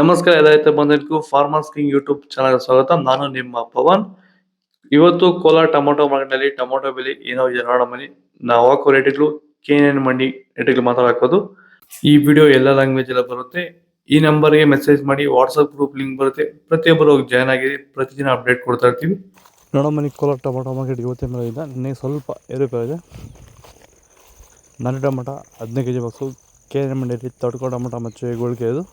ನಮಸ್ಕಾರ ಎಲ್ಲ ಬಂದಿದ್ದಕ್ಕೂ ಫಾರ್ಮರ್ಸ್ ಕಿಂಗ್ ಯೂಟ್ಯೂಬ್ ಚಾನಲ್ ಸ್ವಾಗತ. ನಾನು ನಿಮ್ಮ ಪವನ್. ಇವತ್ತು ಕೋಲಾರ ಟೊಮೊಟೊ ಮಾರ್ಕೆಟ್ನಲ್ಲಿ ಟೊಮೊಟೊ ಬೆಲೆ ಏನೋ ಇದೆ ನೋಡಮನಿ ನಾವು ಹಾಕೋ ರೇಟ್ಗಳು ಕೆ ಮಂಡಿ ರೇಟ್ಗಳು ಮಾತಾಡೋದು ಈ ವಿಡಿಯೋ ಎಲ್ಲ ಲ್ಯಾಂಗ್ವೇಜ್ ಎಲ್ಲ ಬರುತ್ತೆ. ಈ ನಂಬರ್ಗೆ ಮೆಸೇಜ್ ಮಾಡಿ ವಾಟ್ಸಪ್ ಗ್ರೂಪ್ ಲಿಂಕ್ ಬರುತ್ತೆ. ಪ್ರತಿಯೊಬ್ಬರು ಹೋಗಿ ಜಾಯ್ನ್ ಆಗಿ ಪ್ರತಿದಿನ ಅಪ್ಡೇಟ್ ಕೊಡ್ತಾ ಇರ್ತೀವಿ. ನೋಡೋ ಮನಿ ಕೋಲಾರ ಟೊಮೊಟೊ ಮಾರ್ಕೆಟ್ ಇವತ್ತಿನ ಮೇಲೆ ಇದೆ? ನಿನ್ನೆ ಸ್ವಲ್ಪ ಇದೆ. ನಾಟಿ ಟೊಮೊಟೊ ಹದಿನೈದು K G box K N ಮಂಡಿಯಲ್ಲಿ ತಡ್ಕೋ ಟೊಮೊಟೊ ಮಚ್ಚೆ ಗೋಳಿಗೆ ಇದು.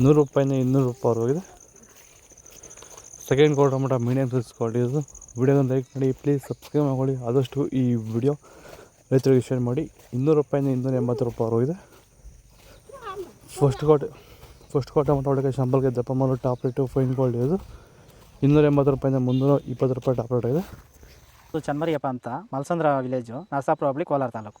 ನೂರು ರೂಪಾಯಿಂದ ಇನ್ನೂರು ರೂಪಾಯಿವರೆಗಿದೆ second code tomato medium size ಇದು. ವಿಡಿಯೋನ ಲೈಕ್ ಮಾಡಿ ಪ್ಲೀಸ್ ಸಬ್ಸ್ಕ್ರೈಬ್ ಮಾಡ್ಕೊಳ್ಳಿ. ಆದಷ್ಟು ಈ ವಿಡಿಯೋ ರೈತರಿಗೆ ಶೇರ್ ಮಾಡಿ. ಇನ್ನೂರು ರೂಪಾಯಿಂದ ಇನ್ನೂರ ಎಂಬತ್ತು ರೂಪಾಯಿವರೆಗಿದೆ first quote first quote tomato ಒಳಗೆ ಶಂಬಲ್ಗೆ ದಪ್ಪ ಮಾಡೋ ಟಾಪ್ ರೇಟು ಫೈನ್ ಕ್ವಾಲಿಟಿ ಇದು. ಇನ್ನೂರ ಎಂಬತ್ತು ರೂಪಾಯಿಂದ ಮುನ್ನೂರ ಇಪ್ಪತ್ತು ರೂಪಾಯಿ ಟಾಪ್ ರೇಟ್ ಇದೆ. ಚನ್ಮರಿಯಪ್ಪ ಅಂತ, ಮಲ್ಸಂದ್ರ ವಿಲೇಜು ನರಸಾಪುರ ಹೋಬಳಿ ಕೋಲಾರ ತಾಲೂಕು.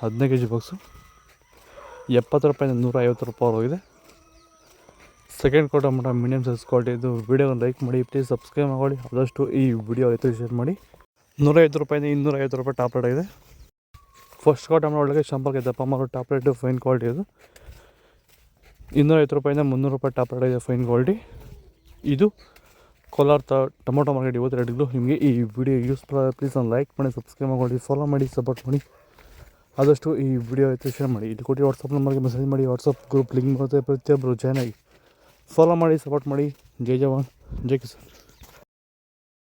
ಹದಿನೈದು ಕೆ ಜಿ ಬಾಕ್ಸು ಎಪ್ಪತ್ತು ರೂಪಾಯಿಂದ ನೂರ ಐವತ್ತು ರೂಪಾಯಿ ಹೋಗಿದೆ. ಸೆಕೆಂಡ್ ಕೋಟ ಮಟ್ಟ ಮೀಡಿಯಮ್ ಸೈಜ್ ಕ್ವಾಲಿಟಿ ಇದು ವೀಡಿಯೋನ ಲೈಕ್ ಮಾಡಿ ಪ್ಲೀಸ್ ಸಬ್ಸ್ಕ್ರೈಬ್ ಮಾಡಿ ಆದಷ್ಟು ಈ ವಿಡಿಯೋ ರೈತರಿಗೆ ಶೇರ್ ಮಾಡಿ. ನೂರೈವತ್ತು ರೂಪಾಯಿಂದ ಇನ್ನೂರೈವತ್ತು ರೂಪಾಯಿ ಟಾಪ್ ರೇಟ್ ಇದೆ ಫಸ್ಟ್ ಕೋಟ ಮಟ್ಟ ಒಳಗೆ ಶಂಪಕ್ಕೆ ದಪ್ಪ ಮಾಡೋ ಟಾಪ್ ಫೈನ್ ಕ್ವಾಲಿಟಿ ಇದು ಇನ್ನೂರೈವತ್ತು ರೂಪಾಯಿಂದ ಮುನ್ನೂರು ರೂಪಾಯಿ ಟಾಪ್ ರೇಟ್ ಇದೆ ಫೈನ್ ಕ್ವಾಲಿಟಿ ಇದು ಕೋಲಾರ ತ, ಟೊಮೊಟೊ ಮಾರ್ಕೆಟ್ ಇವತ್ತು ರೇಟ್ಗಳು ನಿಮಗೆ ಈ ವಿಡಿಯೋ ಯೂಸ್ಫುಲ್ ಪ್ಲೀಸ್ ಒಂದು ಲೈಕ್ ಮಾಡಿ ಸಬ್ಸ್ಕ್ರೈಬ್ ಮಾಡಿ ಫಾಲೋ ಮಾಡಿ ಸಪೋರ್ಟ್ ಮಾಡಿ. ಆದಷ್ಟು ಈ ವಿಡಿಯೋ ಆಯಿತು ಶೇರ್ ಮಾಡಿ. ಇಲ್ಲಿ ಕೊಟ್ಟು ವಾಟ್ಸಪ್ ನಂಬರ್ಗೆ ಮೆಸೇಜ್ ಮಾಡಿ ವಾಟ್ಸಪ್ ಗ್ರೂಪ್ ಲಿಂಕ್ ಬರುತ್ತೆ ಪ್ರತಿಯೊಬ್ಬರು ಜಾಯ್ನ್ ಆಗಿ. ಫಾಲೋ ಮಾಡಿ ಸಪೋರ್ಟ್ ಮಾಡಿ. ಜೈ ಜವಾನ್, ಜೈ ಕಿಸಾನ್.